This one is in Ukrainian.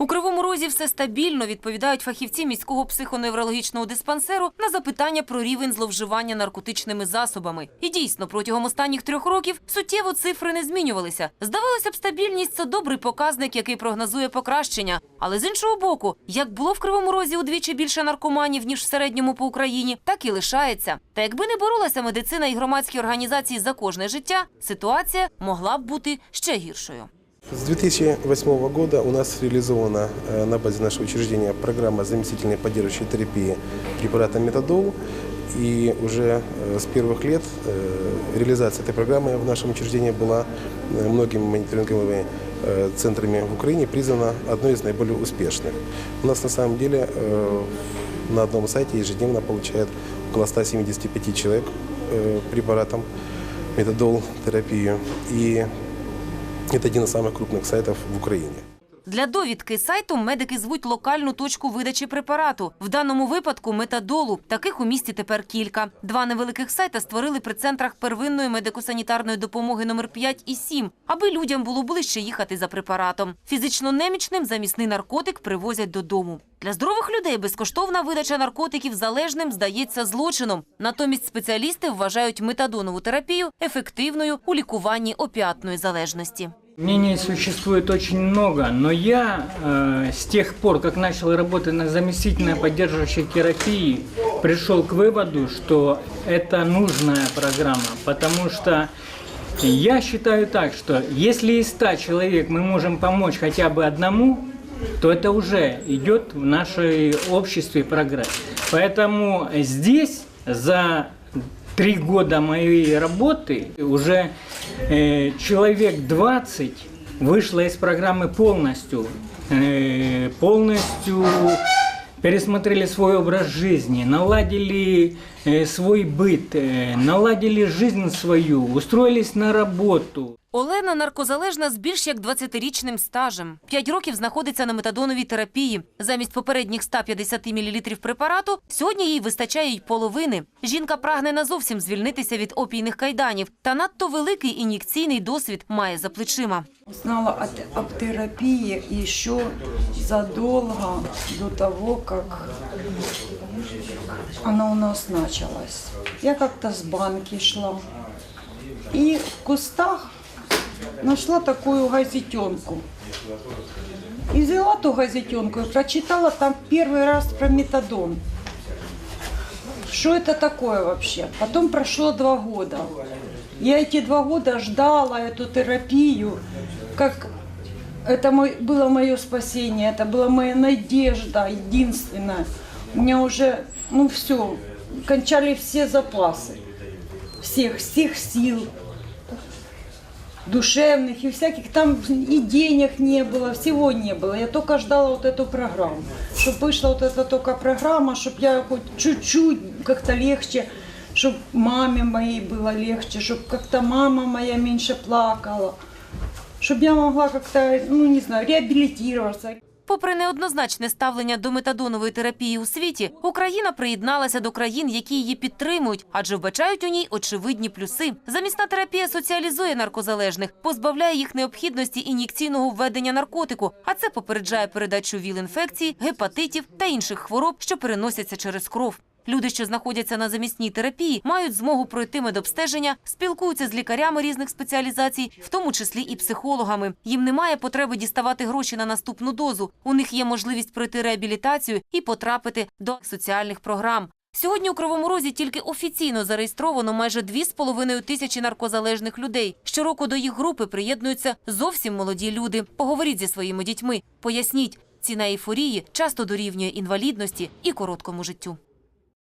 У Кривому Розі все стабільно, відповідають фахівці міського психоневрологічного диспансеру на запитання про рівень зловживання наркотичними засобами. І дійсно, протягом останніх трьох років суттєво цифри не змінювалися. Здавалося б, стабільність це добрий показник, який прогнозує покращення. Але з іншого боку, як було в Кривому Розі удвічі більше наркоманів ніж в середньому по Україні, так і лишається. Та якби не боролася медицина і громадські організації за кожне життя, ситуація могла б бути ще гіршою. С 2008 года у нас реализована э, на базе нашего учреждения программа заместительной поддерживающей терапии препарата метадол. И уже э, с первых лет э, реализация этой программы в нашем учреждении была э, многими мониторинговыми э, центрами в Украине признана одной из наиболее успешных. У нас на самом деле э, на одном сайте ежедневно получает около 175 человек э, препаратом метадол терапию. И это один из самых крупных сайтов в Украине. Для довідки сайту медики звуть локальну точку видачі препарату. В даному випадку метадолу. Таких у місті тепер кілька. Два невеликих сайта створили при центрах первинної медико-санітарної допомоги номер 5 і 7, аби людям було ближче їхати за препаратом. Фізично немічним замісний наркотик привозять додому. Для здорових людей безкоштовна видача наркотиків залежним здається злочином. Натомість спеціалісти вважають метадонову терапію ефективною у лікуванні опіатної залежності. Мнений существует очень много, но я э, с тех пор, как начал работать на заместительной поддерживающей терапии, пришел к выводу, что это нужная программа, потому что я считаю так, что если из 100 человек мы можем помочь хотя бы одному, то это уже идет в нашей обществе прогресс. Поэтому здесь за три года моей работы уже э, человек 20 вышло из программы полностью, э, полностью пересмотрели свой образ жизни, наладили э, свой быт, э, наладили жизнь свою, устроились на работу. Олена наркозалежна з більш як 20-річним стажем. П'ять років знаходиться на метадоновій терапії. Замість попередніх 150 мл препарату сьогодні їй вистачає й половини. Жінка прагне назовсім звільнитися від опійних кайданів. Та надто великий ін'єкційний досвід має за плечима. Узнала о, об терапии еще задолго до того, как она у нас началась. Я как-то с банки шла и в кустах нашла такую газетенку. И взяла ту газетенку и прочитала там первый раз про метадон. Что это такое вообще? Потом прошло два года. Я эти два года ждала эту терапию, как это было мое спасение, это была моя надежда единственная. У меня уже, ну все, кончали все запасы, всех, всех сил, душевных и всяких там и денег не было, всего не было. Я только ждала вот эту программу, чтобы вышла вот эта только программа, чтобы я хоть чуть-чуть как-то легче, чтобы маме моей было легче, чтобы как-то мама моя меньше плакала, чтобы я могла как-то, ну не знаю, реабилитироваться. Попри неоднозначне ставлення до метадонової терапії у світі, Україна приєдналася до країн, які її підтримують, адже вбачають у ній очевидні плюси. Замісна терапія соціалізує наркозалежних, позбавляє їх необхідності ін'єкційного введення наркотику, а це попереджає передачу ВІЛ-інфекцій, гепатитів та інших хвороб, що переносяться через кров. Люди, що знаходяться на замісній терапії, мають змогу пройти медобстеження, спілкуються з лікарями різних спеціалізацій, в тому числі і психологами. Їм немає потреби діставати гроші на наступну дозу. У них є можливість пройти реабілітацію і потрапити до соціальних програм. Сьогодні у Кривому Розі тільки офіційно зареєстровано майже 2,5 тисячі наркозалежних людей. Щороку до їх групи приєднуються зовсім молоді люди. Поговоріть зі своїми дітьми, поясніть, ціна ейфорії часто дорівнює інвалідності і короткому життю.